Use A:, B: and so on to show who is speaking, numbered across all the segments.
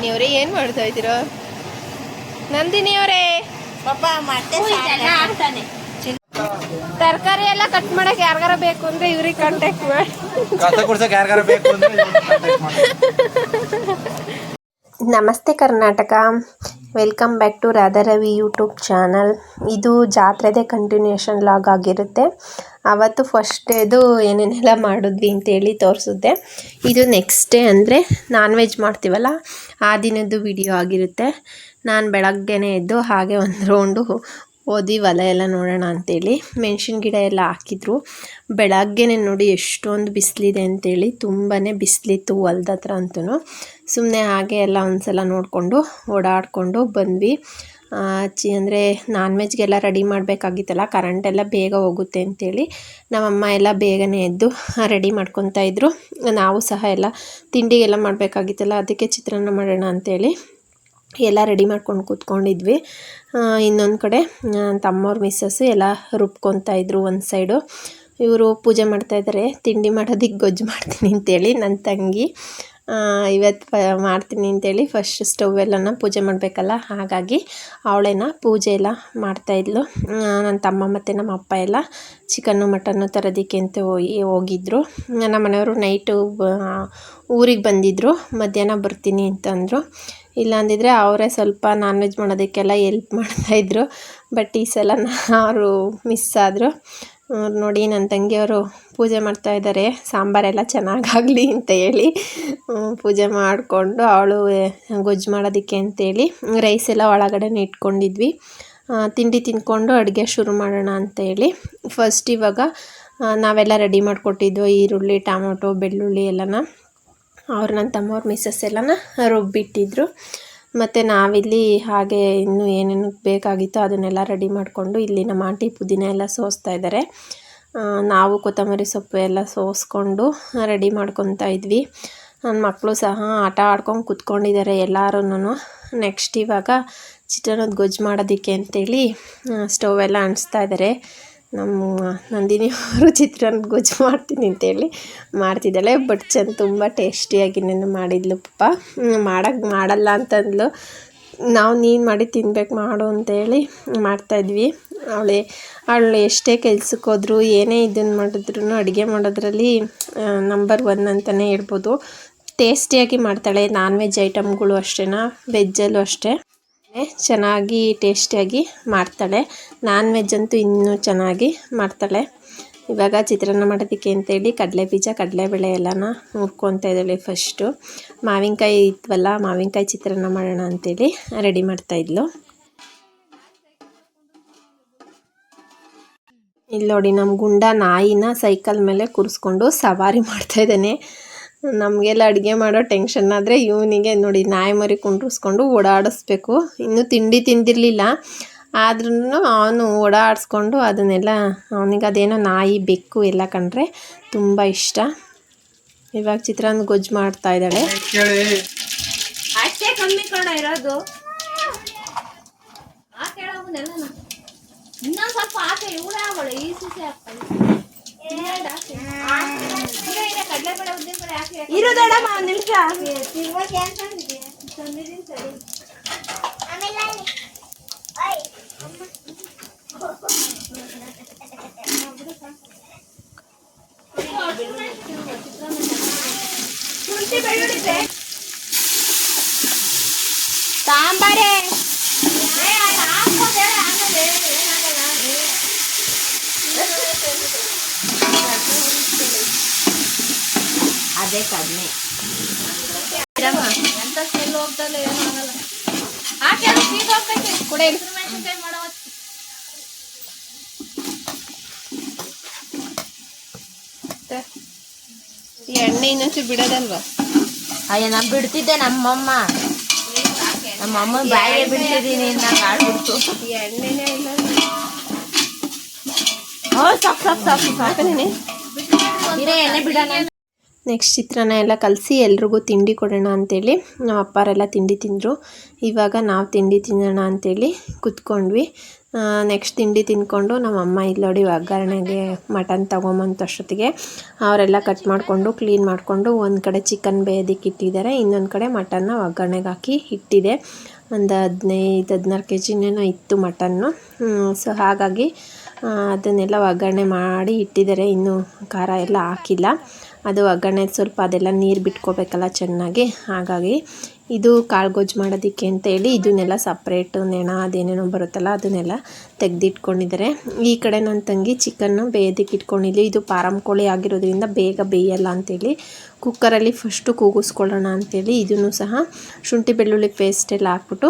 A: ನೀವ್ರೆ ಏನ್ ಮಾಡ್ತಾ ಇದ್ದೀರಾ? ನಂದಿನಿ ಅವರೇ.
B: ಪಾಪ ಮತ್ತೆ
C: ಆಗ್ತಾನೆ
A: ತರಕಾರಿ ಎಲ್ಲ ಕಟ್ ಮಾಡಕ್ ಯಾರ್ಗಾರ ಬೇಕು ಅಂದ್ರೆ ಇವ್ರಿಗೆ ಕಾಂಟ್ಯಾಕ್ಟ್ ಮಾಡಿ. ನಮಸ್ತೆ Karnataka. Welcome back to Radharavi YouTube channel ಇದು ಜಾತ್ರೆದೇ ಕಂಟಿನ್ಯೂಷನ್ ಲಾಗ್ ಆಗಿರುತ್ತೆ. ಅವತ್ತು ಫಸ್ಟ್ ಇದು ಏನೇನೆಲ್ಲ ಮಾಡಿದ್ವಿ ಅಂತೇಳಿ ತೋರಿಸುತ್ತೆ. ಇದು ನೆಕ್ಸ್ಟ್ ಡೇ ಅಂದರೆ ನಾನ್ ವೆಜ್ ಮಾಡ್ತೀವಲ್ಲ, ಆ ದಿನದ್ದು ವಿಡಿಯೋ ಆಗಿರುತ್ತೆ. ನಾನು ಬೆಳಗ್ಗೆನೇ ಎದ್ದು ಹಾಗೆ ಒಂದು ರೌಂಡು ಓದಿ ಹೊಲ ಎಲ್ಲ ನೋಡೋಣ ಅಂತೇಳಿ ಮೆಣಸಿನ ಗಿಡ ಎಲ್ಲ ಹಾಕಿದ್ರು. ಬೆಳಗ್ಗೆನೆ ನೋಡಿ ಎಷ್ಟೊಂದು ಬಿಸಿಲಿದೆ ಅಂತೇಳಿ ತುಂಬಾ ಬಿಸಿಲಿತ್ತು ಹೊಲ್ದ ಹತ್ರ ಅಂತೂ ಸುಮ್ಮನೆ ಹಾಗೆ ಎಲ್ಲ ಒಂದ್ಸಲ ನೋಡಿಕೊಂಡು ಓಡಾಡಿಕೊಂಡು ಬಂದ್ವಿ. ಚಿ, ಅಂದರೆ ನಾನ್ ವೆಜ್ಗೆಲ್ಲ ರೆಡಿ ಮಾಡಬೇಕಾಗಿತ್ತಲ್ಲ ಕರೆಂಟೆಲ್ಲ ಬೇಗ ಹೋಗುತ್ತೆ ಅಂತೇಳಿ ನಮ್ಮಮ್ಮ ಎಲ್ಲ ಬೇಗನೆ ಎದ್ದು ರೆಡಿ ಮಾಡ್ಕೊತಾ ಇದ್ದರು ನಾವು ಸಹ ಎಲ್ಲ ತಿಂಡಿಗೆಲ್ಲ ಮಾಡಬೇಕಾಗಿತ್ತಲ್ಲ, ಅದಕ್ಕೆ ಚಿತ್ರಾನ್ನ ಮಾಡೋಣ ಅಂತೇಳಿ ಎಲ್ಲ ರೆಡಿ ಮಾಡ್ಕೊಂಡು ಕೂತ್ಕೊಂಡಿದ್ವಿ. ಇನ್ನೊಂದು ಕಡೆ ತಮ್ಮವ್ರ ಮಿಸ್ಸಸ್ಸು ಎಲ್ಲ ರುಬ್ಕೊತಾ ಇದ್ರು ಒಂದು ಸೈಡು ಇವರು ಪೂಜೆ ಮಾಡ್ತಾಯಿದ್ದಾರೆ ತಿಂಡಿ ಮಾಡೋದಕ್ಕೆ ಗೊಜ್ಜು ಮಾಡ್ತೀನಿ ಅಂತೇಳಿ ನನ್ನ ತಂಗಿ. ಇವತ್ತು ಮಾಡ್ತೀನಿ ಅಂತೇಳಿ ಫಸ್ಟ್ ಸ್ಟವ್ ಎಲ್ಲನ ಪೂಜೆ ಮಾಡಬೇಕಲ್ಲ, ಹಾಗಾಗಿ ಅವಳೇನ ಪೂಜೆ ಎಲ್ಲ ಮಾಡ್ತಾಯಿದ್ಲು ನನ್ನ ತಮ್ಮ ಮತ್ತು ನಮ್ಮ ಅಪ್ಪ ಎಲ್ಲ ಚಿಕನ್ನು ಮಟನ್ನು ತರೋದಕ್ಕೆ ಅಂತ ಹೋಗಿ, ಹೋಗಿದ್ರು. ನಮ್ಮ ಮನೆಯವರು ನೈಟು ಊರಿಗೆ ಬಂದಿದ್ದರು ಮಧ್ಯಾಹ್ನ ಬರ್ತೀನಿ ಅಂತಂದರು ಇಲ್ಲ ಅಂದಿದ್ರೆ ಅವರೇ ಸ್ವಲ್ಪ ನಾನ್ ವೆಜ್ ಮಾಡೋದಕ್ಕೆಲ್ಲ ಎಲ್ಪ್ ಮಾಡ್ತಾಯಿದ್ರು ಬಟ್ ಈ ಸಲ ಅವರು ಮಿಸ್ ಆದರು. ನೋಡಿ ನನ್ನ ತಂಗಿಯವರು ಪೂಜೆ ಮಾಡ್ತಾ ಇದ್ದಾರೆ ಸಾಂಬಾರೆಲ್ಲ ಚೆನ್ನಾಗಾಗಲಿ ಅಂತ ಹೇಳಿ ಪೂಜೆ ಮಾಡಿಕೊಂಡು ಅವಳು ಗೊಜ್ಜು ಮಾಡೋದಕ್ಕೆ ಅಂತೇಳಿ ರೈಸ್ ಎಲ್ಲ ಒಳಗಡೆನೇ ಇಟ್ಕೊಂಡಿದ್ವಿ. ತಿಂಡಿ ತಿಂದ್ಕೊಂಡು ಅಡುಗೆ ಶುರು ಮಾಡೋಣ ಅಂತ ಹೇಳಿ. ಫಸ್ಟ್ ಇವಾಗ ನಾವೆಲ್ಲ ರೆಡಿ ಮಾಡಿಕೊಟ್ಟಿದ್ವು ಈರುಳ್ಳಿ, ಟೊಮೊಟೊ, ಬೆಳ್ಳುಳ್ಳಿ ಎಲ್ಲನ. ಅವ್ರು ನನ್ನ ತಮ್ಮವ್ರ ಮಿಸ್ಸಸ್ ಎಲ್ಲನ ರುಬ್ಬಿಟ್ಟಿದ್ರು. ಮತ್ತು ನಾವಿಲ್ಲಿ ಹಾಗೆ ಇನ್ನೂ ಏನೇನು ಬೇಕಾಗಿತ್ತೋ ಅದನ್ನೆಲ್ಲ ರೆಡಿ ಮಾಡಿಕೊಂಡು ಇಲ್ಲಿ ನಮ್ಮ ಆಂಟಿ ಪುದೀನ ಎಲ್ಲ ಸೋಸ್ತಾ ಇದ್ದಾರೆ. ನಾವು ಕೊತ್ತಂಬರಿ ಸೊಪ್ಪು ಎಲ್ಲ ಸೋಸ್ಕೊಂಡು ರೆಡಿ ಮಾಡ್ಕೊತಾ ಇದ್ವಿ. ನನ್ನ ಮಕ್ಕಳು ಸಹ ಆಟ ಆಡ್ಕೊಂಡು ಕೂತ್ಕೊಂಡಿದ್ದಾರೆ ಎಲ್ಲರೂ ನೆಕ್ಸ್ಟ್ ಇವಾಗ ಚಿತ್ರಾನ್ನದ ಗೊಜ್ಜು ಮಾಡೋದಕ್ಕೆ ಅಂತೇಳಿ ಸ್ಟವ್ ಅಂಟಿಸ್ತಾ ಇದ್ದಾರೆ. ನಮ್ಮ ನಂದಿನಿ ಅವರು ಚಿತ್ರಾನ್ನ ಗೊಜ್ಜು ಮಾಡ್ತೀನಿ ಅಂತೇಳಿ ಮಾಡ್ತಿದ್ದಾಳೆ. ಬಟ್ ಚೆಂದ ತುಂಬ ಟೇಸ್ಟಿಯಾಗಿ ನಾನು ಮಾಡಿದ್ಲು ಪಾಪ ಮಾಡೋಕ್ಕೆ ಮಾಡಲ್ಲ ಅಂತಂದ್ಲು. ನಾವು ನೀನು ಮಾಡಿ ತಿನ್ಬೇಕು ಮಾಡು ಅಂತೇಳಿ ಮಾಡ್ತಾಯಿದ್ವಿ ಅವಳೆ, ಅವಳು ಎಷ್ಟೇ ಕೆಲ್ಸಕ್ಕೆ ಹೋದ್ರು, ಏನೇ ಇದನ್ನು ಮಾಡಿದ್ರು ಅಡುಗೆ ಮಾಡೋದ್ರಲ್ಲಿ ನಂಬರ್ ಒನ್ ಅಂತಲೇ ಹೇಳ್ಬೋದು. ಟೇಸ್ಟಿಯಾಗಿ ಮಾಡ್ತಾಳೆ. ನಾನ್ ವೆಜ್ ಐಟಮ್ಗಳು ಅಷ್ಟೇನಾ? ವೆಜ್ಜಲ್ಲೂ ಅಷ್ಟೇ. ಚೆನ್ನಾಗಿ ಟೇಸ್ಟಿಯಾಗಿ ಮಾಡ್ತಾಳೆ. ನಾನ್ ವೆಜ್ ಅಂತೂ ಇನ್ನೂ ಚೆನ್ನಾಗಿ ಮಾಡ್ತಾಳೆ. ಇವಾಗ ಚಿತ್ರಾನ್ನ ಮಾಡೋದಕ್ಕೆ ಅಂತೇಳಿ ಕಡಲೆ ಬೀಜ ಕಡಲೆಬೇಳೆ ಎಲ್ಲನ ಹುರ್ಕೊತಾ ಇದ್ದಾಳೆ ಫಸ್ಟು ಮಾವಿನಕಾಯಿ ಇತ್ತವಲ್ಲ ಮಾವಿನಕಾಯಿ ಚಿತ್ರಾನ್ನ ಮಾಡೋಣ ಅಂತೇಳಿ ರೆಡಿ ಮಾಡ್ತಾಯಿದ್ಲು ಇಲ್ಲಿ ನೋಡಿ ನಮ್ಮ ಗುಂಡ ನಾಯಿನ ಸೈಕಲ್ ಮೇಲೆ ಕೂರಿಸ್ಕೊಂಡು ಸವಾರಿ ಮಾಡ್ತಾ ಇದ್ದಾನೆ. ನಮಗೆಲ್ಲ ಅಡುಗೆ ಮಾಡೋ ಟೆನ್ಷನ್ ಆದರೆ ಇವನಿಗೆ ನೋಡಿ ನಾಯಿ ಮರಿ ಕುಂಡ್ರಿಸ್ಕೊಂಡು ಓಡಾಡಿಸ್ಬೇಕು. ಇನ್ನೂ ತಿಂಡಿ ತಿಂದಿರಲಿಲ್ಲ. ಆದ್ರೂ ಅವನು ಓಡಾಡಿಸ್ಕೊಂಡು ಅದನ್ನೆಲ್ಲ ಅವನಿಗೆ ಅದೇನೋ ನಾಯಿ, ಬೆಕ್ಕು ಎಲ್ಲ ಕಂಡ್ರೆ ತುಂಬ ಇಷ್ಟ. ಇವಾಗ ಚಿತ್ರಾನ್ನ ಗೊಜ್ಜು ಮಾಡ್ತಾ ಇದ್ದಾಳೆ.
C: ಅಷ್ಟೇ ಕಮ್ಮಿ ಕಣ ಇರೋದು. ಇನ್ನೊಂದು ಸ್ವಲ್ಪ ಆಕೆ ಇವಳ ಅವಳು ಈ ಸುಸಿ ಹಾಕ್ತಾಳೆ ಕಡಲೆಬೇಳೆ ಉದ್ದಿನಬೇಳೆ ಹಾಕಿ
B: ಇರೋದಡಮ್ಮ ನಿಮಿಷ.
C: ಸಾಂಬಾರೇ ಅದೇ ಕಡಿಮೆ ಎಂತ ಸ್ಮೆಲ್ ಹೋಗ್ತಲ್ಲ ಏನಾಗಲ್ಲ ಹಾಕಿ ಅದು ಸೀದ್ ಹೋಗ್ತೈತಿ
A: ಕೂಡ
C: ಮೆಣಸಿನ್ಕಾಯಿ ಕಡಿಮೆ.
A: ಈ ಎಣ್ಣೆ ಇನ್ನೊಂಚು ಬಿಡೋದಲ್ವಾ?
B: ಅಯ್ಯ ನಾ ಬಿಡ್ತಿದ್ದೆ ನಮ್ಮಮ್ಮ. ನಮ್ಮಮ್ಮ ಬಾಯಿಗೆ ಬಿಡ್ತಿದ್ದೀನಿ ನಂಗೆ ಆಡ್ಬಿಡ್ತು
A: ಈ ಎಣ್ಣೆನೇ ಇಲ್ಲ.
B: ಓ ಸಾಕು ಸಾಕು ಸಾಕು ಸಾಕು
A: ಹಾಕನೇನೆ
B: ಇರೇ ಎಣ್ಣೆ ಬಿಡೋಣ
A: ನೆಕ್ಸ್ಟ್ ಚಿತ್ರಾನ್ನ ಎಲ್ಲ ಕಲಸಿ ಎಲ್ರಿಗೂ ತಿಂಡಿ ಕೊಡೋಣ ಅಂತೇಳಿ ನಮ್ಮ ಅಪ್ಪಾರೆಲ್ಲ ತಿಂಡಿ ತಿಂದರು. ಇವಾಗ ನಾವು ತಿಂಡಿ ತಿನ್ನೋಣ ಅಂತೇಳಿ ಕುತ್ಕೊಂಡ್ವಿ. ನೆಕ್ಸ್ಟ್ ತಿಂಡಿ ತಿಂದ್ಕೊಂಡು ನಮ್ಮಮ್ಮ ಇಲ್ಲಿ ನೋಡಿ ಒಗ್ಗರಣೆಗೆ ಮಟನ್ ತೊಗೊಂಬಂತಷ್ಟೊತ್ತಿಗೆ ಅವರೆಲ್ಲ ಕಟ್ ಮಾಡಿಕೊಂಡು ಕ್ಲೀನ್ ಮಾಡಿಕೊಂಡು ಒಂದು ಕಡೆ ಚಿಕನ್ ಬೇಯೋದಕ್ಕೆ ಇಟ್ಟಿದ್ದಾರೆ. ಇನ್ನೊಂದು ಕಡೆ ಮಟನ್ನ ಒಗ್ಗರಣೆಗೆ ಹಾಕಿ ಇಟ್ಟಿದೆ. ಒಂದು ಹದಿನೈದು, ಹದಿನಾರು ಕೆ ಜಿನೇನೋ ಇತ್ತು ಮಟನ್ನು ಸೊ ಹಾಗಾಗಿ ಅದನ್ನೆಲ್ಲ ಒಗ್ಗರಣೆ ಮಾಡಿ ಇಟ್ಟಿದ್ದಾರೆ. ಇನ್ನೂ ಖಾರ ಎಲ್ಲ ಹಾಕಿಲ್ಲ. ಅದು ಒಗ್ಗರಣೆ ಸ್ವಲ್ಪ ಅದೆಲ್ಲ ನೀರು ಬಿಟ್ಕೋಬೇಕಲ್ಲ ಚೆನ್ನಾಗಿ. ಹಾಗಾಗಿ ಇದು ಕಾಳು ಗೊಜ್ಜು ಮಾಡೋದಕ್ಕೆ ಅಂತೇಳಿ ಇದನ್ನೆಲ್ಲ ಸಪ್ರೇಟು ನೆಣ ಅದೇನೇನೋ ಬರುತ್ತಲ್ಲ ಅದನ್ನೆಲ್ಲ ತೆಗೆದಿಟ್ಕೊಂಡಿದ್ದಾರೆ. ಈ ಕಡೆ ನನ್ನ ತಂಗಿ ಚಿಕನ್ನು ಬೇಯೋದಕ್ಕೆ ಇಟ್ಕೊಂಡಿದ್ದು ಇದು ಪಾರಂ ಕೋಳಿ ಆಗಿರೋದ್ರಿಂದ ಬೇಗ ಬೇಯಲ್ಲ ಅಂತೇಳಿ ಕುಕ್ಕರಲ್ಲಿ ಫಸ್ಟು ಕೂಗಿಸ್ಕೊಳ್ಳೋಣ ಅಂತೇಳಿ ಇದನ್ನು ಸಹ ಶುಂಠಿ ಬೆಳ್ಳುಳ್ಳಿ ಪೇಸ್ಟ್ ಎಲ್ಲ ಹಾಕ್ಬಿಟ್ಟು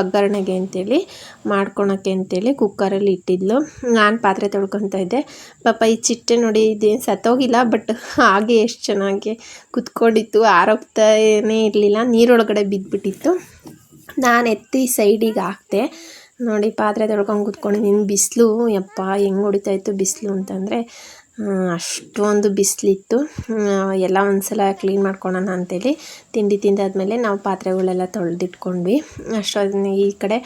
A: ಒಗ್ಗರಣೆಗೆ ಅಂತೇಳಿ ಮಾಡ್ಕೊಳಕ್ಕೆ ಅಂತೇಳಿ ಕುಕ್ಕರಲ್ಲಿ ಇಟ್ಟಿದ್ಲು. ನಾನು ಪಾತ್ರೆ ತೊಳ್ಕೊತಾ ಇದ್ದೆ. ಪಾಪ ಈ ಚಿಟ್ಟೆ ನೋಡಿ ಇದೇನು ಸತ್ತೋಗಿಲ್ಲ ಬಟ್ ಹಾಗೆ ಎಷ್ಟು ಚೆನ್ನಾಗಿ ಕುತ್ಕೊಂಡಿತ್ತು. ಆರೋಗ್ತಾನೇ ಇರಲಿಲ್ಲ. ನೀರೊಳಗಡೆ ಬಿದ್ದುಬಿಟ್ಟಿತ್ತು ನಾನು ಎತ್ತಿ ಸೈಡಿಗೆ ಹಾಕ್ದೆ. ನೋಡಿ ಪಾತ್ರೆ ತೊಳ್ಕೊಂಡು ಕುತ್ಕೊಂಡಿದ್ದೀನಿ. ಬಿಸಿಲು, ಯಪ್ಪ, ಹೆಂಗೆ ಹೊಡಿತಾಯಿತ್ತು ಬಿಸಿಲು ಅಂತಂದರೆ ಅಷ್ಟೊಂದು ಬಿಸಿಲಿತ್ತು. ಎಲ್ಲ ಒಂದು ಸಲ ಕ್ಲೀನ್ ಮಾಡ್ಕೊಳೋಣ ಅಂತೇಳಿ ತಿಂಡಿ ತಿಂದಾದಮೇಲೆ ನಾವು ಪಾತ್ರೆಗಳೆಲ್ಲ ತೊಳೆದಿಟ್ಕೊಂಡ್ವಿ. ಅಷ್ಟೊಂದು ಈ ಕಡೆ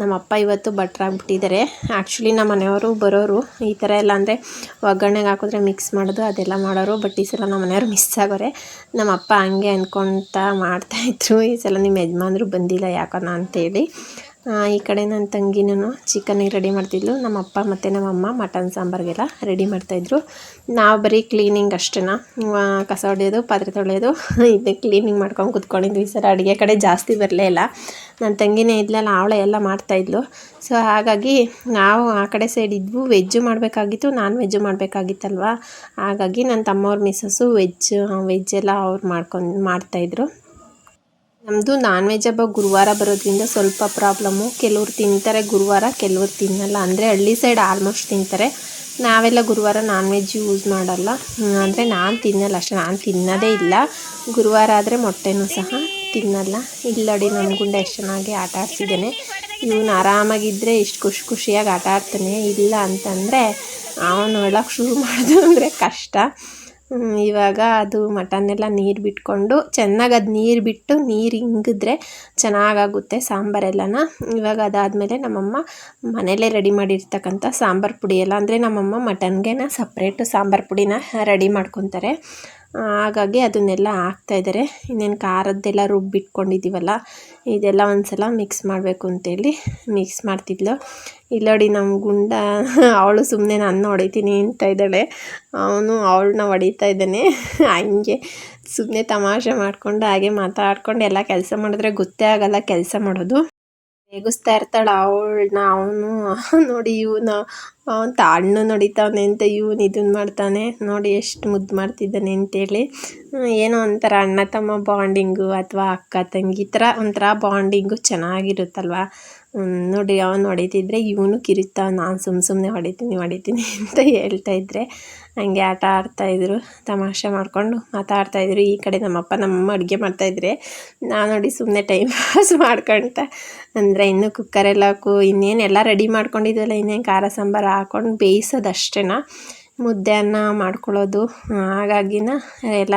A: ನಮ್ಮ ಅಪ್ಪ ಇವತ್ತು ಭಟ್ರಾಗ್ಬಿಟ್ಟಿದ್ದಾರೆ ಆ್ಯಕ್ಚುಲಿ ನಮ್ಮ ಮನೆಯವರು ಬರೋರು ಈ ಥರ ಎಲ್ಲ ಅಂದರೆ ಒಗ್ಗರಣೆಗೆ ಹಾಕಿದ್ರೆ ಮಿಕ್ಸ್ ಮಾಡೋದು, ಅದೆಲ್ಲ ಮಾಡೋರು ಬಟ್ ಈ ಸಲ ನಮ್ಮ ಮನೆಯವ್ರು ಮಿಸ್ ಆಗೋರೆ. ನಮ್ಮ ಅಪ್ಪ ಹಂಗೆ ಅಂದ್ಕೊತ ಮಾಡ್ತಾಯಿದ್ರು ಈ ಸಲ ನಿಮ್ಮ ಯಜಮಾನ್ರು ಬಂದಿಲ್ಲ ಯಾಕನ ಅಂತೇಳಿ. ಈ ಕಡೆ ನನ್ನ ತಂಗಿನೂ ಚಿಕನಿಗೆ ರೆಡಿ ಮಾಡ್ತಿದ್ಲು. ನಮ್ಮ ಅಪ್ಪ ಮತ್ತು ನಮ್ಮಮ್ಮ ಮಟನ್ ಸಾಂಬಾರಿಗೆಲ್ಲ ರೆಡಿ ಮಾಡ್ತಾಯಿದ್ರು. ನಾವು ಬರೀ ಕ್ಲೀನಿಂಗ್ ಅಷ್ಟೇನಾ? ಕಸ ಹೊಡೆಯೋದು, ಪಾತ್ರೆ ತೊಳೆಯೋದು, ಇದೇ ಕ್ಲೀನಿಂಗ್ ಮಾಡ್ಕೊಂಡು ಕುತ್ಕೊಂಡಿದ್ವಿ ಸರ್. ಅಡುಗೆ ಕಡೆ ಜಾಸ್ತಿ ಬರಲೇ ಇಲ್ಲ. ನನ್ನ ತಂಗಿನೇ ಇದ್ಲಲ್ಲ, ಅವಳೆ ಎಲ್ಲ ಮಾಡ್ತಾಯಿದ್ಲು. ಸೊ ಹಾಗಾಗಿ ನಾವು ಆ ಕಡೆ ಸೈಡ್ ಇದ್ವು. ವೆಜ್ಜು ಮಾಡಬೇಕಾಗಿತ್ತು ನಾನ್ ವೆಜ್ಜು ಮಾಡಬೇಕಾಗಿತ್ತಲ್ವ? ಹಾಗಾಗಿ ನನ್ನ ತಮ್ಮವ್ರ ಮಿಸ್ಸಸ್ಸು ವೆಜ್ ವೆಜ್ ಎಲ್ಲ ಅವ್ರು ಮಾಡ್ಕೊಂಡು, ಮಾಡ್ತಾಯಿದ್ರು. ನಮ್ಮದು ನಾನ್ ವೆಜ್ ಹಬ್ಬ ಗುರುವಾರ ಬರೋದ್ರಿಂದ ಸ್ವಲ್ಪ ಪ್ರಾಬ್ಲಮ್ಮು ಕೆಲವ್ರು ತಿಂತಾರೆ ಗುರುವಾರ, ಕೆಲವ್ರು ತಿನ್ನಲ್ಲ. ಅಂದರೆ ಹಳ್ಳಿ ಸೈಡ್ ಆಲ್ಮೋಸ್ಟ್ ತಿಂತಾರೆ. ನಾವೆಲ್ಲ ಗುರುವಾರ ನಾನ್ ವೆಜ್ ಯೂಸ್ ಮಾಡಲ್ಲ ಅಂದರೆ ನಾನು ತಿನ್ನಲ್ಲ ಅಷ್ಟೇ. ನಾನು ತಿನ್ನೋದೇ ಇಲ್ಲ. ಗುರುವಾರ ಆದರೆ ಮೊಟ್ಟೆನೂ ಸಹ ತಿನ್ನಲ್ಲ. ಇಲ್ಲಡಿ ನನ್ನ ಗುಂಡ ಎಷ್ಟು ಚೆನ್ನಾಗಿ ಆಟ ಆಡ್ತಿದ್ದೇನೆ ಇವನು ಆರಾಮಾಗಿದ್ದರೆ ಇಷ್ಟು ಖುಷಿ ಖುಷಿಯಾಗಿ ಆಟ ಆಡ್ತಾನೆ. ಇಲ್ಲ ಅಂತಂದರೆ ಅವನು ಹೇಳೋಕ್ಕೆ ಶುರು ಮಾಡೋದು ಅಂದರೆ ಕಷ್ಟ. ಇವಾಗ ಅದು ಮಟನ್ನೆಲ್ಲ ನೀರು ಬಿಟ್ಕೊಂಡು ಚೆನ್ನಾಗಿ ಅದು ನೀರು ಬಿಟ್ಟು ನೀರು ಹಿಂಗಿದ್ರೆ ಚೆನ್ನಾಗಾಗುತ್ತೆ ಸಾಂಬಾರೆಲ್ಲನ. ಇವಾಗ ಅದಾದಮೇಲೆ ನಮ್ಮಮ್ಮ ಮನೇಲೇ ರೆಡಿ ಮಾಡಿರ್ತಕ್ಕಂಥ ಸಾಂಬಾರು ಪುಡಿ ಎಲ್ಲ, ಅಂದರೆ ನಮ್ಮಮ್ಮ ಮಟನ್ಗೆನ ಸಪ್ರೇಟು ಸಾಂಬಾರು ಪುಡಿನ ರೆಡಿ ಮಾಡ್ಕೊತಾರೆ. ಹಾಗಾಗಿ ಅದನ್ನೆಲ್ಲ ಹಾಕ್ತಾಯಿದ್ದಾರೆ ಇನ್ನೇನು ಖಾರದ್ದೆಲ್ಲ ರುಬ್ಬಿಟ್ಕೊಂಡಿದ್ದೀವಲ್ಲ ಇದೆಲ್ಲ ಒಂದು ಸಲ ಮಿಕ್ಸ್ ಮಾಡಬೇಕು ಅಂತೇಳಿ ಮಿಕ್ಸ್ ಮಾಡ್ತಿದ್ಲು. ಇಲ್ಲೋಡಿ ನಮ್ಮ ಗುಂಡ, ಅವಳು ಸುಮ್ಮನೆ ನಾನು ಹೊಡಿತೀನಿ ಅಂತ ಇದ್ದಾಳೆ. ಅವನು ಅವಳನ್ನ ಹೊಡಿತಾ ಇದ್ದಾನೆ. ಹಂಗೆ ಸುಮ್ಮನೆ ತಮಾಷೆ ಮಾಡಿಕೊಂಡು ಹಾಗೆ ಮಾತಾಡ್ಕೊಂಡು ಎಲ್ಲ ಕೆಲಸ ಮಾಡಿದ್ರೆ ಗೊತ್ತೇ ಆಗಲ್ಲ ಕೆಲಸ ಮಾಡೋದು. ರೇಗಿಸ್ತಾ ಇರ್ತಾಳೆ ಅವಳನ್ನ, ಅವನು ನೋಡಿ ಇವನು ಅವನು ತಾಳ್ನು ನೋಡಿತಾವನೆ ಅಂತ ಇವನು ಇದನ್ನ ಮಾಡ್ತಾನೆ. ನೋಡಿ ಎಷ್ಟು ಮುದ್ದು ಮಾಡ್ತಿದ್ದಾನೆ ಅಂತೇಳಿ ಏನೋ ಒಂಥರ ಅಣ್ಣ ತಮ್ಮ ಬಾಂಡಿಂಗು ಅಥವಾ ಅಕ್ಕ ತಂಗಿ ಈ ಥರ ಒಂಥರ ಬಾಂಡಿಂಗು ಚೆನ್ನಾಗಿರುತ್ತಲ್ವ? ನೋಡಿ ಅವನು ಹೊಡಿತಿದ್ರೆ, ಇವನು ಕಿರಿತ, ನಾನು ಸುಮ್ಮ ಸುಮ್ಮನೆ ಹೊಡಿತೀನಿ ಹೊಡಿತೀನಿ ಅಂತ ಹೇಳ್ತಾ ಇದ್ರೆ, ಹಂಗೆ ಆಟ ಆಡ್ತಾಯಿದ್ರು ತಮಾಷೆ ಮಾಡಿಕೊಂಡು ಮಾತಾಡ್ತಾಯಿದ್ರು ಈ ಕಡೆ ನಮ್ಮಪ್ಪ ನಮ್ಮಮ್ಮ ಅಡುಗೆ ಮಾಡ್ತಾಯಿದ್ರೆ ನಾನು ನೋಡಿ ಸುಮ್ಮನೆ ಟೈಮ್ ಪಾಸ್ ಮಾಡ್ಕೊಳ್ತಾ ಅಂದರೆ ಇನ್ನು ಕುಕ್ಕರೆಲ್ಲ ಕು ಇನ್ನೇನೆಲ್ಲ ರೆಡಿ ಮಾಡ್ಕೊಂಡಿದ್ವಲ್ಲ, ಇನ್ನೇನು ಖಾರ ಸಾಂಬಾರು ಹಾಕೊಂಡು ಬೇಯಿಸೋದು ಅಷ್ಟೇನ ಮುದ್ದೆ ಅನ್ನ ಮಾಡ್ಕೊಳ್ಳೋದು, ಹಾಗಾಗಿನ ಎಲ್ಲ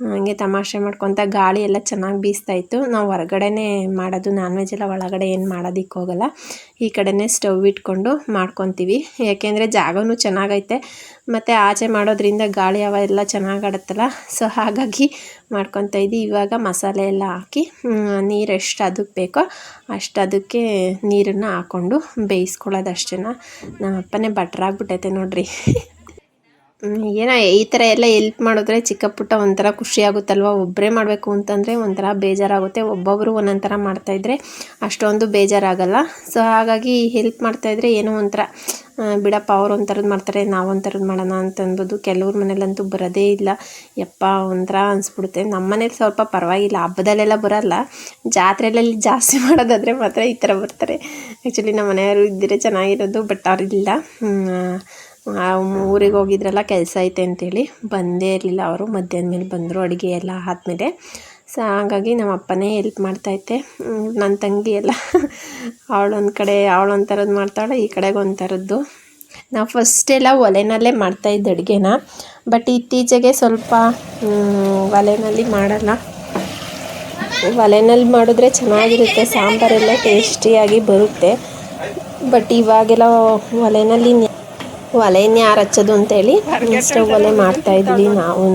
A: ಹಂಗೆ ತಮಾಷೆ ಮಾಡ್ಕೊತ ಗಾಳಿ ಎಲ್ಲ ಚೆನ್ನಾಗಿ ಬೀಸ್ತಾ ಇತ್ತು ನಾವು ಹೊರಗಡೆನೇ ಮಾಡೋದು ನಾನ್ ವೆಜ್ ಎಲ್ಲ ಒಳಗಡೆ ಏನು ಮಾಡೋದಕ್ಕೆ ಹೋಗಲ್ಲ. ಈ ಕಡೆನೇ ಸ್ಟವ್ ಇಟ್ಕೊಂಡು ಮಾಡ್ಕೊತೀವಿ. ಯಾಕೆಂದರೆ ಜಾಗವೂ ಚೆನ್ನಾಗೈತೆ. ಮತ್ತು ಆಚೆ ಮಾಡೋದ್ರಿಂದ ಗಾಳಿ ಅವ ಎಲ್ಲ ಚೆನ್ನಾಗಿ ಆಡುತ್ತಲ್ಲ ಸೊ ಹಾಗಾಗಿ ಮಾಡ್ಕೊತಾ ಇದ್ದೀವಿ. ಇವಾಗ ಮಸಾಲೆ ಎಲ್ಲ ಹಾಕಿ ನೀರು ಎಷ್ಟು ಅದಕ್ಕೆ ಬೇಕೋ ಅಷ್ಟು ಅದಕ್ಕೆ ನೀರನ್ನು ಹಾಕ್ಕೊಂಡು ಬೇಯಿಸ್ಕೊಳ್ಳೋದು ಅಷ್ಟೇ ನಮ್ಮ ಅಪ್ಪನೇ ಭಟ್ರಾಗ್ಬಿಟ್ಟೈತೆ ನೋಡ್ರಿ. ಏನೋ ಈ ಥರ ಎಲ್ಲ ಹೆಲ್ಪ್ ಮಾಡಿದ್ರೆ ಚಿಕ್ಕ ಪುಟ್ಟ ಒಂಥರ ಖುಷಿ ಆಗುತ್ತಲ್ವ? ಒಬ್ಬರೇ ಮಾಡಬೇಕು ಅಂತಂದರೆ ಒಂಥರ ಬೇಜಾರಾಗುತ್ತೆ. ಒಬ್ಬೊಬ್ಬರು ಒಂದೊಂದು ಥರ ಮಾಡ್ತಾಯಿದ್ರೆ ಅಷ್ಟೊಂದು ಬೇಜಾರಾಗಲ್ಲ. ಸೊ ಹಾಗಾಗಿ ಹೆಲ್ಪ್ ಮಾಡ್ತಾಯಿದ್ರೆ ಏನೋ ಒಂಥರ ಬಿಡಪ್ಪ ಅವ್ರು ಒಂಥರದ್ದು ಮಾಡ್ತಾರೆ, ನಾವು ಒಂಥರದ್ದು ಮಾಡೋಣ ಅಂತ ಅನ್ಬೋದು ಕೆಲವ್ರ ಮನೇಲಂತೂ ಬರೋದೇ ಇಲ್ಲ. ಯಪ್ಪ, ಒಂಥರ ಅನಿಸ್ಬಿಡುತ್ತೆ. ನಮ್ಮ ಮನೇಲಿ ಸ್ವಲ್ಪ ಪರವಾಗಿಲ್ಲ. ಹಬ್ಬದಲ್ಲೆಲ್ಲ ಬರಲ್ಲ. ಜಾತ್ರೆಯಲ್ಲಿ ಜಾಸ್ತಿ ಮಾಡೋದಾದರೆ ಮಾತ್ರ ಈ ಥರ ಬರ್ತಾರೆ. ಆ್ಯಕ್ಚುಲಿ ನಮ್ಮ ಮನೆಯವರು ಇದ್ದರೆ ಚೆನ್ನಾಗಿರೋದು ಬಟ್ ಅವ್ರಿಲ್ಲ. ಊರಿಗೆ ಹೋಗಿದ್ರಲ್ಲ ಕೆಲಸ ಐತೆ ಅಂತೇಳಿ ಬಂದೇ ಇರಲಿಲ್ಲ ಅವರು. ಮಧ್ಯಾಹ್ನ ಮೇಲೆ ಬಂದರು, ಅಡುಗೆ ಎಲ್ಲ ಆದಮೇಲೆ. ಸೊ, ಹಾಗಾಗಿ ನಮ್ಮ ಅಪ್ಪನೇ ಹೆಲ್ಪ್ ಮಾಡ್ತೈತೆ ನನ್ನ ತಂಗಿ ಎಲ್ಲ ಅವಳೊಂದು ಕಡೆ ಅವಳೊಂದು ಥರದ್ದು ಮಾಡ್ತಾಳೆ, ಈ ಕಡೆಗೆ ಒಂದು ಥರದ್ದು ನಾವು ಫಸ್ಟೆಲ್ಲ ಒಲೆನಲ್ಲೇ ಮಾಡ್ತಾಯಿದ್ದು ಅಡುಗೆನ. ಬಟ್ ಇತ್ತೀಚೆಗೆ ಸ್ವಲ್ಪ ಒಲೆನಲ್ಲಿ ಮಾಡಲ್ಲ. ಒಲೆನಲ್ಲಿ ಮಾಡಿದ್ರೆ ಚೆನ್ನಾಗಿರುತ್ತೆ, ಸಾಂಬಾರೆಲ್ಲ ಟೇಸ್ಟಿಯಾಗಿ ಬರುತ್ತೆ. ಬಟ್ ಇವಾಗೆಲ್ಲ ಒಲೆನಲ್ಲಿ ಒಲೆನ ಯಾರು ಹಚ್ಚೋದು ಅಂತೇಳಿ ಸ್ಟವ್ ಒಲೆ ಮಾಡ್ತಾ ಇದ್ವಿ ನಾವು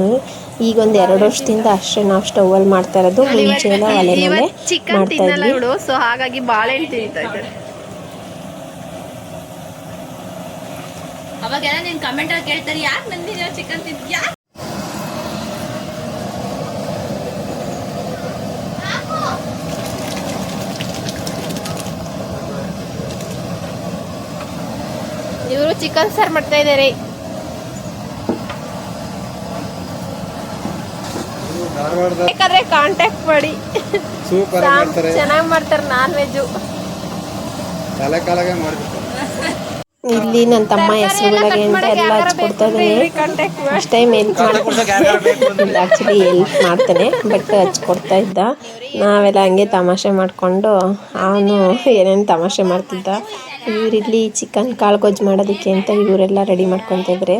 A: ಈಗ ಒಂದು ಎರಡು ವರ್ಷದಿಂದ ಅಷ್ಟೇ ನಾವು ಸ್ಟವಲ್ಲಿ ಮಾಡ್ತಾ ಇರೋದು. ಮುಂಚೆ ಎಲ್ಲ ಒಲೆ
C: ಚಿಕನ್
A: ಮಾಡ್ತಾ
C: ತಿನ್ನಲ್ಲ
A: ಇದ್ವಿ.
C: ಇವಳು ಸೊ ಹಾಗಾಗಿ ಬಾಳೆಹಣ್ಣು ತಿಂತಾ ಇದ್ದಾರೆ
B: ಅವಾಗೆಲ್ಲ ನೀನ್ ಕಮೆಂಟ್ ಅಲ್ಲಿ ಕೇಳ್ತಾರೆ ಯಾಕೆ ನಂದಿನ ಚಿಕನ್ ತಿಂತ ಯಾಕೆ
C: ಇವರು ಚಿಕನ್ ಸಾರ್ ಮಾಡ್ತಾ ಇದ್ದಾರೆ. ಬೇಕಾದ್ರೆ ಕಾಂಟ್ಯಾಕ್ಟ್ ಮಾಡಿ.
D: ಸೂಪರ್
C: ಚೆನ್ನಾಗಿ ಮಾಡ್ತಾರೆ ನಾನ್ ವೆಜ್
D: ಕಾಲಕ್ಕೆ ಕಾಲಾಗೆ
A: ಇಲ್ಲಿ ನನ್ನ ತಮ್ಮ ಹೆಸರುಗಳಿಗೆ ಅಂತ ಎಲ್ಲ ಹಚ್ಕೊಡ್ತಾ ಇದ್ದೀನಿ. ಫಸ್ಟ್ ಟೈಮ್ ಹೆಲ್ಪ್ ಮಾಡ್ಕೊಂಡು ಆ್ಯಕ್ಚುಲಿ ಹೆಲ್ಪ್ ಮಾಡ್ತಾನೆ. ಬಟ್ ಹಚ್ಕೊಡ್ತಾ ಇದ್ದ. ನಾವೆಲ್ಲ ಹಂಗೆ ತಮಾಷೆ ಮಾಡಿಕೊಂಡು ಅವನು ಏನೇನು ತಮಾಷೆ ಮಾಡ್ತಿದ್ದ. ಇವರಿಲ್ಲಿ ಚಿಕನ್ ಕಾಳು ಗೊಜ್ಜು ಮಾಡೋದಕ್ಕೆ ಅಂತ ಇವರೆಲ್ಲ ರೆಡಿ ಮಾಡ್ಕೊತಿದ್ರೆ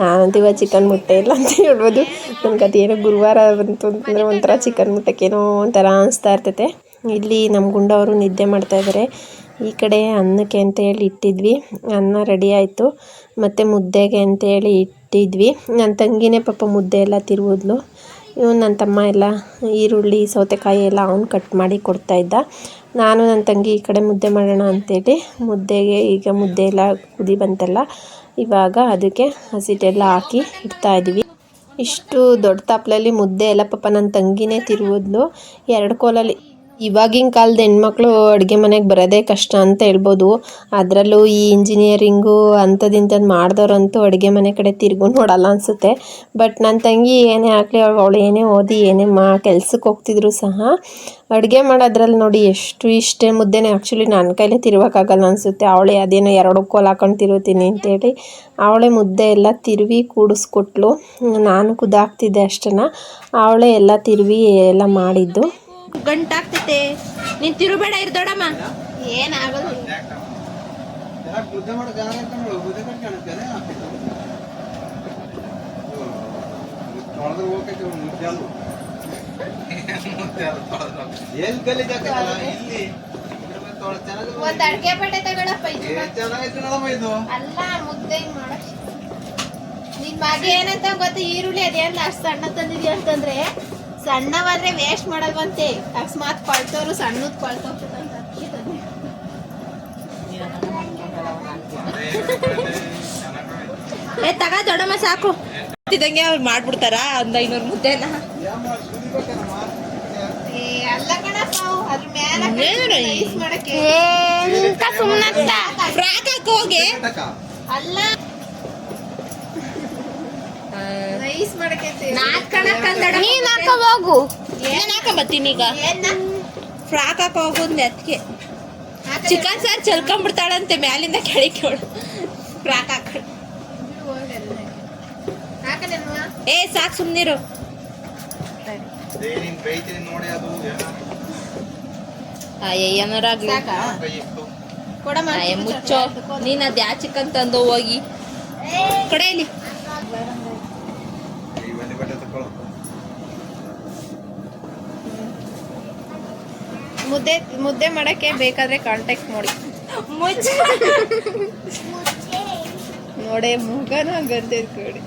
A: ನಾನಂತೂ ಇವಾಗ ಚಿಕನ್ ಮುಟ್ಟೆ ಇಲ್ಲ ಅಂತ ಹೇಳ್ಬೋದು. ನನಗೆ ಅದೇನೋ ಗುರುವಾರ ಬಂತು ಅಂತಂದರೆ ಒಂಥರ ಚಿಕನ್ ಮುಟ್ಟಕ್ಕೇನೋ ಒಂಥರ ಅನಿಸ್ತಾ ಇರ್ತೈತೆ. ಇಲ್ಲಿ ನಮ್ಮ ಗುಂಡವರು ನಿದ್ದೆ ಮಾಡ್ತಾ ಇದ್ದಾರೆ ಈ ಕಡೆ ಅನ್ನಕ್ಕೆ ಅಂತ ಹೇಳಿ ಇಟ್ಟಿದ್ವಿ. ಅನ್ನ ರೆಡಿ ಆಯಿತು. ಮತ್ತು ಮುದ್ದೆಗೆ ಅಂತೇಳಿ ಇಟ್ಟಿದ್ವಿ. ನನ್ನ ತಂಗಿನೇ ಪಾಪ ಮುದ್ದೆ ಎಲ್ಲ ತಿರುವುದ್ಲು ಇವನು ನನ್ನ ತಮ್ಮ ಎಲ್ಲ ಈರುಳ್ಳಿ, ಸೌತೆಕಾಯಿ ಎಲ್ಲ ಅವ್ನು ಕಟ್ ಮಾಡಿ ಕೊಡ್ತಾಯಿದ್ದ ನಾನು ನನ್ನ ತಂಗಿ ಈ ಕಡೆ ಮುದ್ದೆ ಮಾಡೋಣ ಅಂತೇಳಿ ಮುದ್ದೆಗೆ ಈಗ ಮುದ್ದೆ ಎಲ್ಲ ಕುದಿ ಬಂತಲ್ಲ, ಇವಾಗ ಅದಕ್ಕೆ ಹಸಿಟ್ಟೆಲ್ಲ ಹಾಕಿ ಇಡ್ತಾಯಿದ್ವಿ ಇಷ್ಟು ದೊಡ್ಡ ತಪ್ಲಲ್ಲಿ ಮುದ್ದೆ ಎಲ್ಲ ಪಾಪ ನನ್ನ ತಂಗಿನೇ ತಿರುವುದ್ಲು ಎರಡು ಕೋಲಲ್ಲಿ ಇವಾಗಿನ ಕಾಲದ ಹೆಣ್ಮಕ್ಳು ಅಡುಗೆ ಮನೆಗೆ ಬರೋದೇ ಕಷ್ಟ ಅಂತ ಹೇಳ್ಬೋದು. ಅದರಲ್ಲೂ ಈ ಇಂಜಿನಿಯರಿಂಗು ಅಂಥದಿಂಥದ್ದು ಮಾಡಿದವ್ರಂತೂ ಅಡುಗೆ ಮನೆ ಕಡೆ ತಿರುಗು ನೋಡಲ್ಲ ಅನಿಸುತ್ತೆ. ಬಟ್ ನನ್ನ ತಂಗಿ ಏನೇ ಆಗಲಿ ಅವಳು ಏನೇ ಓದಿ, ಏನೇ ಮಾ ಕೆಲ್ಸಕ್ಕೆ ಹೋಗ್ತಿದ್ರು ಸಹ ಅಡುಗೆ ಮಾಡೋದ್ರಲ್ಲಿ ನೋಡಿ ಎಷ್ಟು ಇಷ್ಟೇ ಮುದ್ದೆನೇ. ಆ್ಯಕ್ಚುಲಿ ನನ್ನ ಕೈಲೇ ತಿರುವಕ್ಕಾಗಲ್ಲ ಅನಿಸುತ್ತೆ. ಅವಳೇ ಅದೇನೋ ಎರಡು ಕೋಲ್ ಹಾಕೊಂಡು ತಿರುತ್ತೀನಿ ಅಂತೇಳಿ ಅವಳೇ ಮುದ್ದೆ ಎಲ್ಲ ತಿರುವಿ ಕೂಡಿಸ್ಕೊಟ್ಲು. ನಾನು ಕುದಾಕ್ತಿದ್ದೆ ಅಷ್ಟನ್ನು. ಅವಳೇ ಎಲ್ಲ ತಿರುವಿ ಎಲ್ಲ ಮಾಡಿದ್ದು.
B: ಗಂಟಾಗ್ತೈತೆ. ನೀನ್ ತಿರುಬೇಡ ಇರ್ ದೊಡಮ್ಮ
C: ಏನಾಗಲ್ಲ ಒಂದ್ ಅಡ್ಗೆ ಬಟ್ಟೆ ತಗೊಳಪ್ಪ ಇದು. ಅಲ್ಲ ಮುದ್ದೆ ಮಾಡಕ್ ನಿನ್ ಮಗ ಏನಂತ ಗೊತ್ತ? ಈರುಳ್ಳಿ ಅದೇನ್ ಅಷ್ಟು ಸಣ್ಣ ತಂದಿದ್ಯಾ ಅಂತಂದ್ರೆ? ಸಣ್ಣವಾದ್ರೆ ವೇಸ್ಟ್ ಮಾಡಲ್ವಂತೆ. ಅಕಸ್ಮಾತ್ ಕೊಳ್ತವ್ರು ಸಣ್ಣದ್ ತಂದೆ.
B: ಏ ತಗ ದೊಡ್ಡಮ್ಮ ಸಾಕು. ಇದಂಗೆ ಅವ್ರು ಮಾಡ್ಬಿಡ್ತಾರ ಒಂದ್ ಐನೂರು ಮುದ್ದೆನ.
C: ಹೋಗಿ? ಅಲ್ಲ.
B: ಫ್ರಾಕ್ ಹಾಕ್ ಹೋಗಿ. ನೀನ್ ಏನ್ ಹಾಕೊಂಬತ್ತೀನಿ ಈಗ.
C: ಏನ್ನ?
B: ಫ್ರಾಕ್ ಹಾಕೋ ಹೋಗುದ್ ಅದಕ್ಕೆ ಚಿಕನ್ ಸಾರ್ ಚಲ್ಕೊಂಡ್ಬಿಡ್ತಾಳಂತೆ ಮ್ಯಾಲಿಂದ ಕೆಳಿ ಕೇಳು ಫ್ರಾಕ್ ಹಾಕ? ಏ ಸಾಕ್
D: ನೀನ್ ಅದು
B: ಅಯ್ಯನರಾಗ್ಲಿ ಮುಚ್ಚೋ. ನೀನ್ ಅದ್ಯಾ ಚಿಕನ್ ತಂದು ಹೋಗಿ. ಕಡೆ ಇಲ್ಲಿ
D: ಈ ಬನ್ನಿ ಬಟ್ಟೆ ತಗೊಳ್ಳೋ
C: ಮುದ್ದೆ ಮುದ್ದೆ ಮಾಡಕ್ಕೆ ಬೇಕಾದ್ರೆ ಕಾಂಟ್ಯಾಕ್ಟ್ ಮಾಡಿ ನೋಡೇ ಮುಖನ ಗಂದೆ ಕೊಡಿ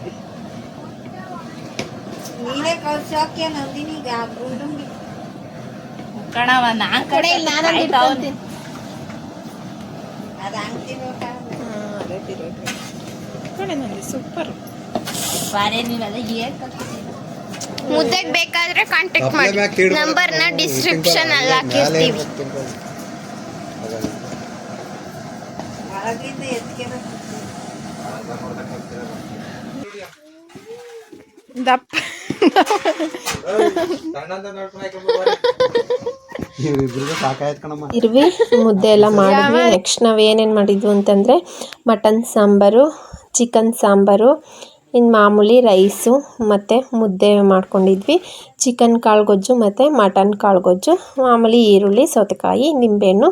B: ಕಣವ ನಾನ್
C: ಕಡೆ ಇಲ್ಲಿ ನಾನು. ಇಟ್ಕೊಂತೀನಿ. ಹ್ಮ್, ಅದೇ. ಕಡೆ ನಂದು ಸೂಪರ್
B: ಬಾರೇ ನೀವೆಲ್ಲ ಏನ್?
C: ಮುದ್ದೆಗೆ ಬೇಕಾದ್ರೆ ಕಾಂಟ್ಯಾಕ್ಟ್ ಮಾಡಿ. ನಂಬರ್ನ ಡಿಸ್ಕ್ರಿಪ್ಷನ್ ಅಲ್ಲಿ ಹಾಕಿರ್ತೀವಿ ದಪ್ಪ.
A: ಇರ್ವಿ ಮುದ್ದೆ ಎಲ್ಲ ಮಾಡಿದ್ವಿ. ನೆಕ್ಸ್ಟ್ ನಾವು ಏನೇನು ಮಾಡಿದ್ವು ಅಂತಂದರೆ ಮಟನ್ ಸಾಂಬಾರು ಚಿಕನ್ ಸಾಂಬಾರು ಇನ್ನು ಮಾಮೂಲಿ ರೈಸು ಮತ್ತು ಮುದ್ದೆ ಮಾಡ್ಕೊಂಡಿದ್ವಿ. ಚಿಕನ್ ಕಾಳು ಗೊಜ್ಜು ಮತ್ತು ಮಟನ್ ಕಾಳು ಗೊಜ್ಜು ಮಾಮೂಲಿ ಈರುಳ್ಳಿ, ಸೌತೆಕಾಯಿ, ನಿಂಬೆಹಣ್ಣು.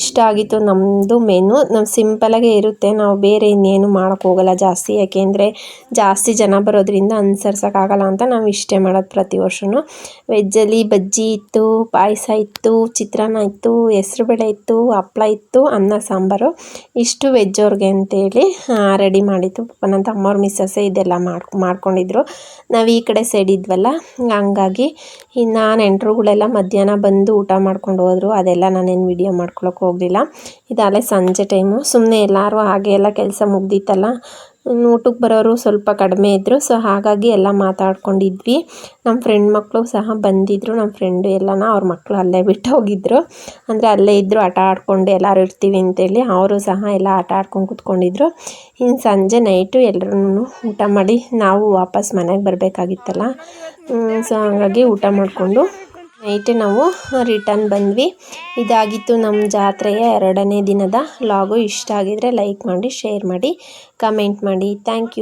A: ಇಷ್ಟ ಆಗಿತ್ತು ನಮ್ಮದು ಮೆನು. ನಮ್ಮ ಸಿಂಪಲಾಗೇ ಇರುತ್ತೆ. ನಾವು ಬೇರೆ ಇನ್ನೇನು ಮಾಡೋಕ್ಕೆ ಹೋಗಲ್ಲ ಜಾಸ್ತಿ. ಯಾಕೆಂದರೆ ಜಾಸ್ತಿ ಜನ ಬರೋದ್ರಿಂದ ಅನುಸರಿಸೋಕ್ಕಾಗಲ್ಲ ಅಂತ ನಾವು ಇಷ್ಟೇ ಮಾಡೋದು ಪ್ರತಿ ವರ್ಷವೂ ವೆಜ್ಜಲ್ಲಿ ಬಜ್ಜಿ ಇತ್ತು, ಪಾಯಸ ಇತ್ತು, ಚಿತ್ರಾನ್ನ ಇತ್ತು ಹೆಸ್ರುಬೇಳೆ ಇತ್ತು, ಹಪ್ಳ ಇತ್ತು, ಅನ್ನ, ಸಾಂಬಾರು. ಇಷ್ಟು ವೆಜ್ ಅವ್ರಿಗೆ ಅಂತೇಳಿ ರೆಡಿ ಮಾಡಿತ್ತು ನನ್ನ ತಮ್ಮವ್ರ ಮಿಸ್ಸಸ್ಸೇ ಇದೆಲ್ಲ ಮಾಡಿ ಮಾಡ್ಕೊಂಡಿದ್ರು. ನಾವು ಈ ಕಡೆ ಸೈಡ್ ಇದ್ವಲ್ಲ, ಹಂಗಾಗಿ ಇನ್ನು ನೆಂಟರುಗಳೆಲ್ಲ ಮಧ್ಯಾಹ್ನ ಬಂದು ಊಟ ಮಾಡ್ಕೊಂಡು ಹೋದರು. ಅದೆಲ್ಲ ನಾನೇನು ವಿಡಿಯೋ ಮಾಡ್ಕೊಳಕ್ಕೆ ಹೋಗಲಿಲ್ಲ. ಇದಾಗಲೇ ಸಂಜೆ ಟೈಮು ಸುಮ್ಮನೆ ಎಲ್ಲರೂ ಹಾಗೆ ಎಲ್ಲ ಕೆಲಸ ಮುಗ್ದಿತ್ತಲ್ಲ. ಊಟಕ್ಕೆ ಬರೋರು ಸ್ವಲ್ಪ ಕಡಿಮೆ ಇದ್ದರು. ಸೊ ಹಾಗಾಗಿ ಎಲ್ಲ ಮಾತಾಡ್ಕೊಂಡಿದ್ವಿ. ನಮ್ಮ ಫ್ರೆಂಡ್ ಮಕ್ಕಳು ಸಹ ಬಂದಿದ್ದರು ನಮ್ಮ ಫ್ರೆಂಡು ಎಲ್ಲನ ಅವ್ರ ಮಕ್ಕಳು ಅಲ್ಲೇ ಬಿಟ್ಟು ಹೋಗಿದ್ರು. ಅಂದರೆ ಅಲ್ಲೇ ಇದ್ದರು ಆಟ ಆಡ್ಕೊಂಡು, ಎಲ್ಲರೂ ಇರ್ತೀವಿ ಅಂತೇಳಿ ಅವರು ಸಹ ಎಲ್ಲ ಆಟ ಆಡ್ಕೊಂಡು ಕೂತ್ಕೊಂಡಿದ್ರು. ಇನ್ನು ಸಂಜೆ ನೈಟು ಎಲ್ಲರೂ ಊಟ ಮಾಡಿ ನಾವು ವಾಪಸ್ ಮನೆಗೆ ಬರಬೇಕಾಗಿತ್ತಲ್ಲ. ಸೊ ಹಾಗಾಗಿ ಊಟ ಮಾಡಿಕೊಂಡು ನೈಟೇ ನಾವು ರಿಟರ್ನ್ ಬಂದ್ವಿ. ಇದಾಗಿತ್ತು ನಮ್ಮ ಜಾತ್ರೆಯ ಎರಡನೇ ದಿನದ ಲಾಗು ಇಷ್ಟ ಆಗಿದ್ರೆ ಲೈಕ್ ಮಾಡಿ ಶೇರ್ ಮಾಡಿ ಕಮೆಂಟ್ ಮಾಡಿ. Thank you